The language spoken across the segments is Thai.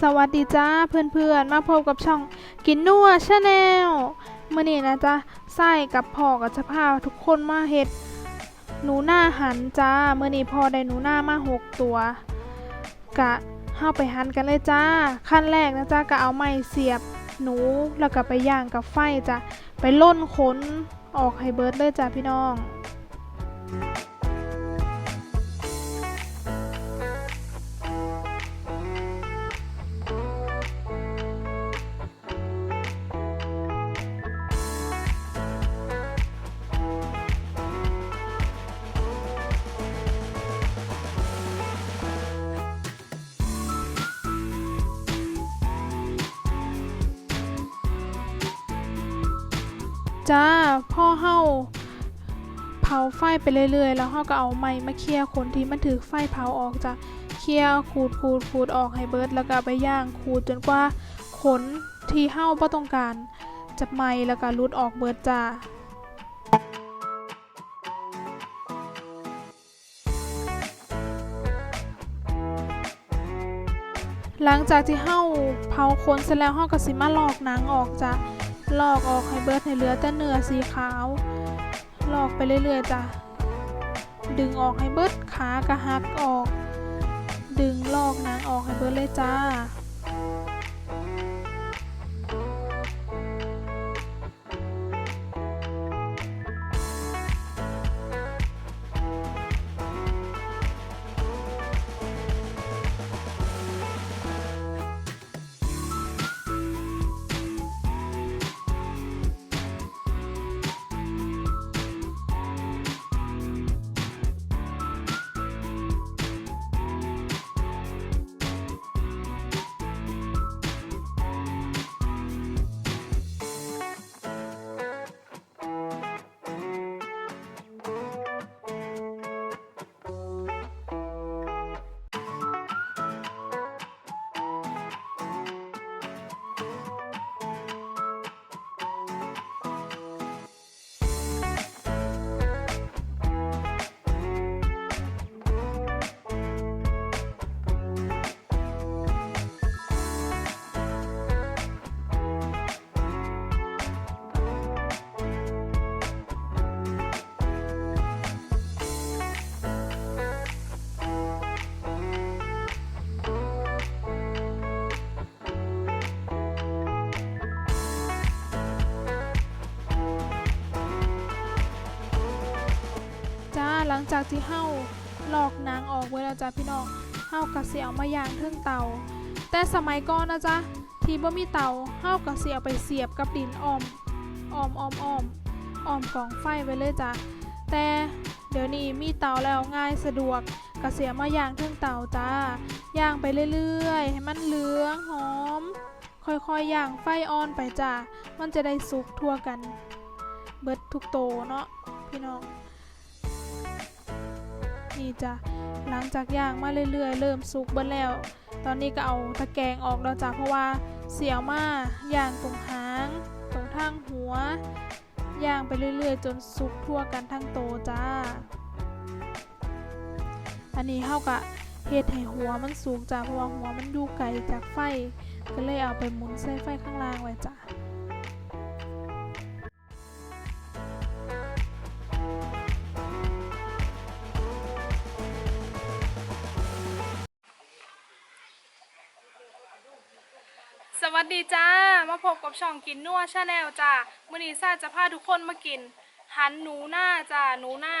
สวัสดีจ้าเพื่อนๆ มาพบกับช่องกินนัวชาแนลมื่อนี้นะจ๊ะไส้กับพ่อกับจะพาทุกคนมาเฮ็ดหนูหน้าหันจ้าเมื่อนี้พ่อได้หนูหน้ามาหกตัว กะเข้าไปหันกันเลยจ้า ขั้นแรกนะจ้าก็เอาไม้เสียบหนูแล้วก็ไปย่างกับไฟจ้ะไปล่นขนออกให้เบิร์ดเลยจ้าพี่น้อง จ้าพ่อเฮาเผาไฟไปเรื่อยๆ แล้วเฮาก็เอาไม้มาเคลียร์คนที่มันถือไฟเผาออกจ้ะเคลียร์ขูดขูดขูดออกให้เบิดแล้วก็ไปย่างขูดจนกว่าขนที่เฮาบ่ต้องการจะไหม้แล้วก็หลุดออกเบิดจ้าหลังจากที่เฮาเผาขนเสร็จแล้วเฮาก็สิมาลอกหนังออกจ้ะ ลอกออกให้เบิดให้เหลือแต่เนื้อสีขาว ลอกไปเรื่อยๆจ้ะ ดึงออกให้เบิดขากระหักออก ดึงลอกหนังออกให้เบิดเลยจ้า ลังจากที่เฮาหลอกนางออกไว้แล้วจ้าพี่น้องเฮาก็สิเอามาย่างเทิงเตา แต่สมัยก่อนนะจ๊ะที่บ่มีเตาเฮาก็สิเอาไปเสียบกับดินอ้อมอ้อมอ้อมอ้อมอ้อมกองไฟไว้เลยจ้ะแต่เดี๋ยวนี้มีเตาแล้วง่ายสะดวกก็เสียมาย่างเทิงเตาจ้าย่างไปเรื่อยๆ ให้มันเหลืองหอม ค่อยๆย่างไฟอ่อนไปจ้ามันจะได้สุกทั่วกัน เบิดทุกโตเนาะพี่น้อง นี่จ้ะหลังจากย่างมาเรื่อยๆ เริ่มสุกเบิดแล้ว ตอนนี้ก็เอาตะแกรงออกแล้วจ้ะเพราะว่าเสียวมาย่างตรงหางตรงทางหัว ย่างไปเรื่อยๆ จนสุกทั่วกันทั้งโตจ้า อันนี้เฮากะเฮ็ดให้หัวมันสูงจ้ะเพราะว่าหัวมันอยู่ไกลจากไฟ ก็เลยเอาไปหมุนใส่ไฟข้างล่างไว้จ้ะ มาพบกับช่องกินนัวชาแนลจ้ามื่อนี้ซ่าจะพาทุกคนมากิน หันหนูหน้าจ้าหนูหน้า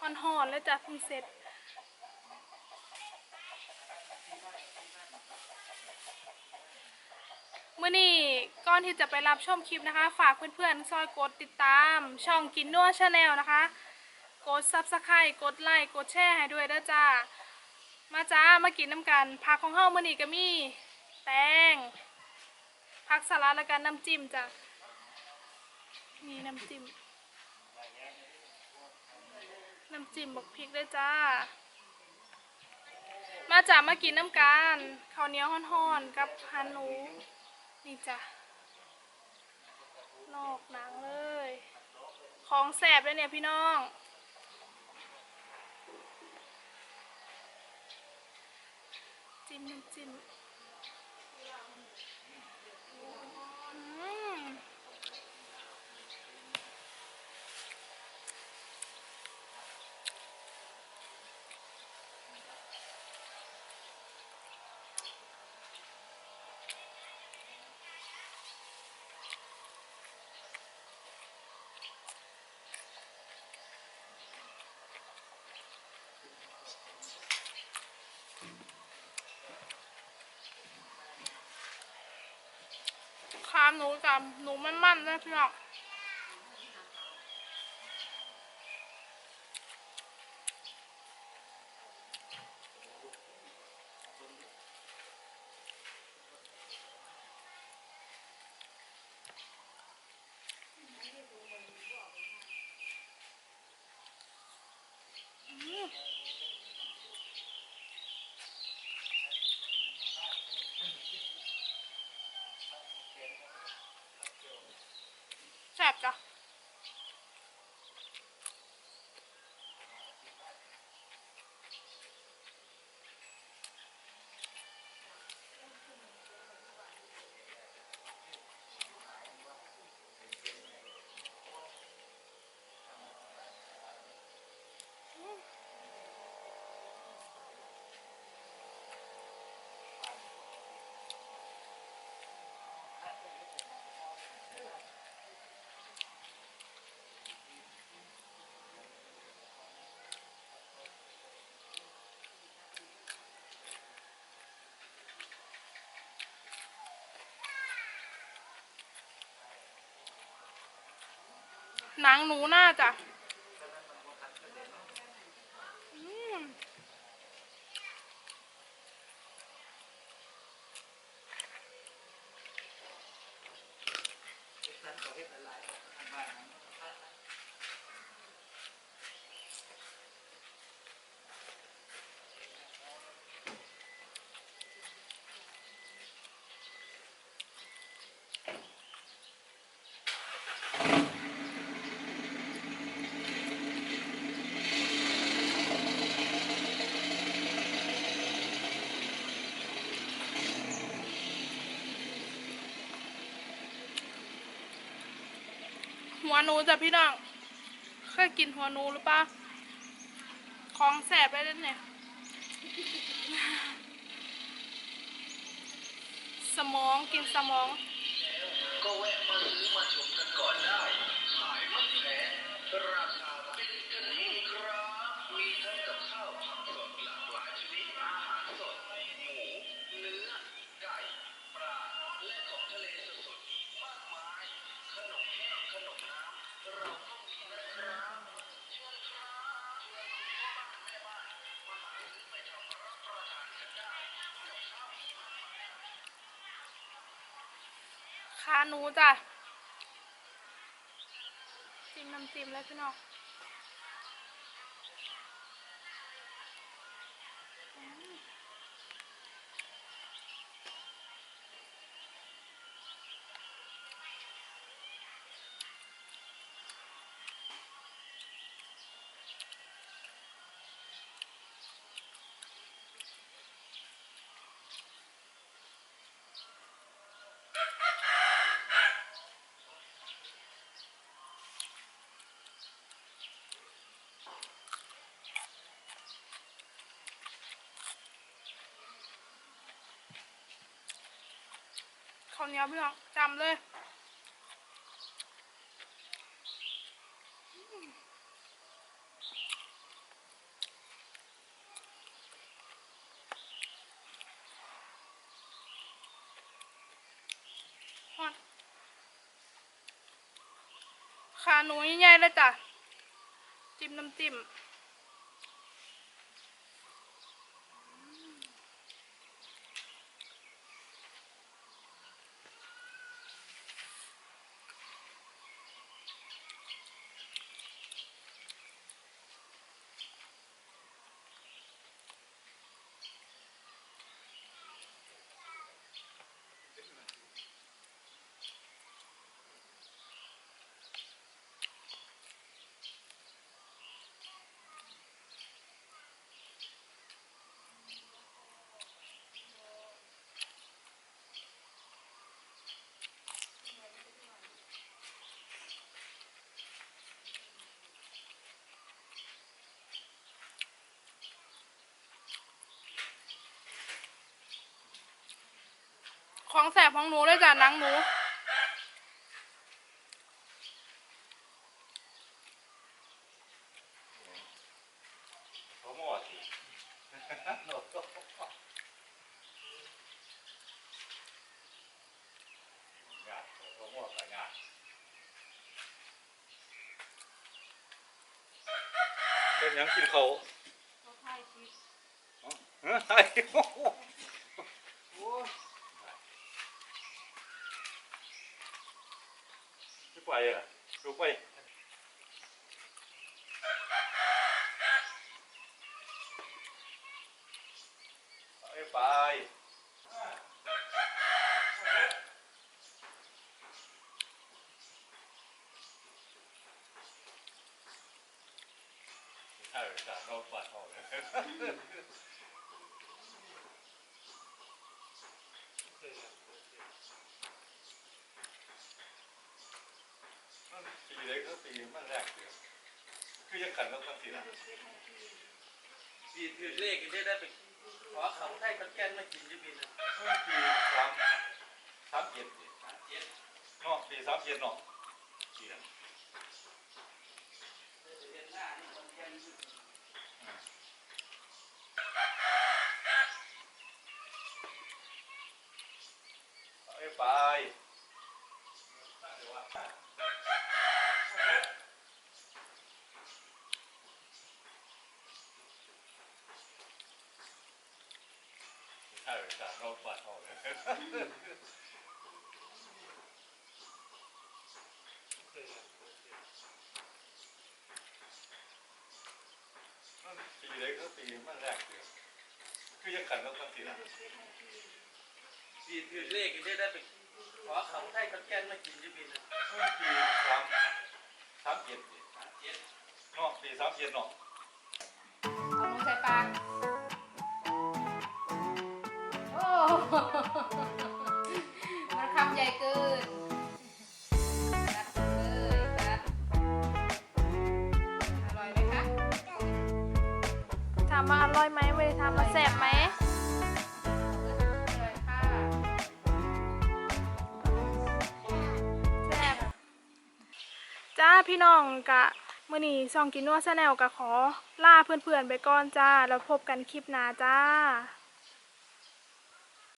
หอนๆเลยจ้าเพิ่งเสร็จมื่อนี้ก่อนที่จะไปรับชมคลิปนะคะ ฝากเพื่อนๆ ซอยกดติดตาม ช่องกินนัวชาแนลนะคะ กดซับสไครต์กดไลค์กดแชร์ให้ด้วยเด้อจ้า มาจ้ามากินน้ำกันผักของเฮามื่อนี้ก็มี แตง ผักสลัดแล้วกันน้ำจิ้มจ้ะนี่น้ำจิ้ม น้ำจิ้มบักพริกด้วยจ้า มาจ้ามากินน้ำกันข้าวเหนียวห่อนๆ กับฮันหนูนี่จ้ะลอกหนังเลย ของแสบเลยเนี่ยพี่น้องจิ้มน้ำจิ้ม อืมามหนูจำหนูมันมั่นนะพี่น้อง หนังหนูน่าจะอื วหนูจ้ะพี่น้อง เคยกินหัวหนูหรือปะของแสบไปเลยเนี่ย สมองกินสมอง ก็แวะมาซื้อมาชมกันก่อนได้ ขายไม่แพงราคาานูจ้ะจิ้มน้ำจิ้มเลยพี่น้อง ข้าวเหนียวพี่น้องจำเลยขาหนูใหญ่ๆเลยจ้ะจิ้มน้ำจิ้ม ของแสบของหนูเลยจ้ะหนังหมูเขาหมดสิโน้ตงานเขาหมดกับงานเป็นหยังกินเขาอ๋อเฮ้ยไอ้โอ้โหโอ้ย ไม่ไปอะดูไปไปไปใช่ใช่เราปัดออกเลยมันปีเล็กก็ปีมันแรกเดียว คือยังขันต้องตั้งทีละปีถือเลขกันได้ได้ไปขอเขาไทยขอนแก่นมากินที่ปีนึงปีสามสามเจ็ดดิสามเจ็ดเนาะปีสามเจ็ดเนาะปี นั้นเดือนหน้านี่ขอนแก่นไปไปใช่ใช่เราปัดออกเลยปีเล็กก็ปีมันแรกเดียวคือยังขันต้องตั้งทีละปีถือเลขกันได้ได้ไปขอเขาไทยขอนแก่นมากินที่ปีนึงปีสามสามเจ็ดดิสามเจ็ดเนาะปีสามเจ็ดเนาะเอามือใส่ปาก มันคำใหญ่เกินจัดเลยจัดอร่อยไหมคะถามว่าอร่อยไหมไม่ได้ถามว่าแซ่บไหมอร่อยค่ะแซ่บจ้าพี่น้องกะมื่อนี้ซองกินนัวแซแนลกะขอล่าเพื่อนๆไปก่อนจ้า แล้วพบกันคลิปหน้าจ้า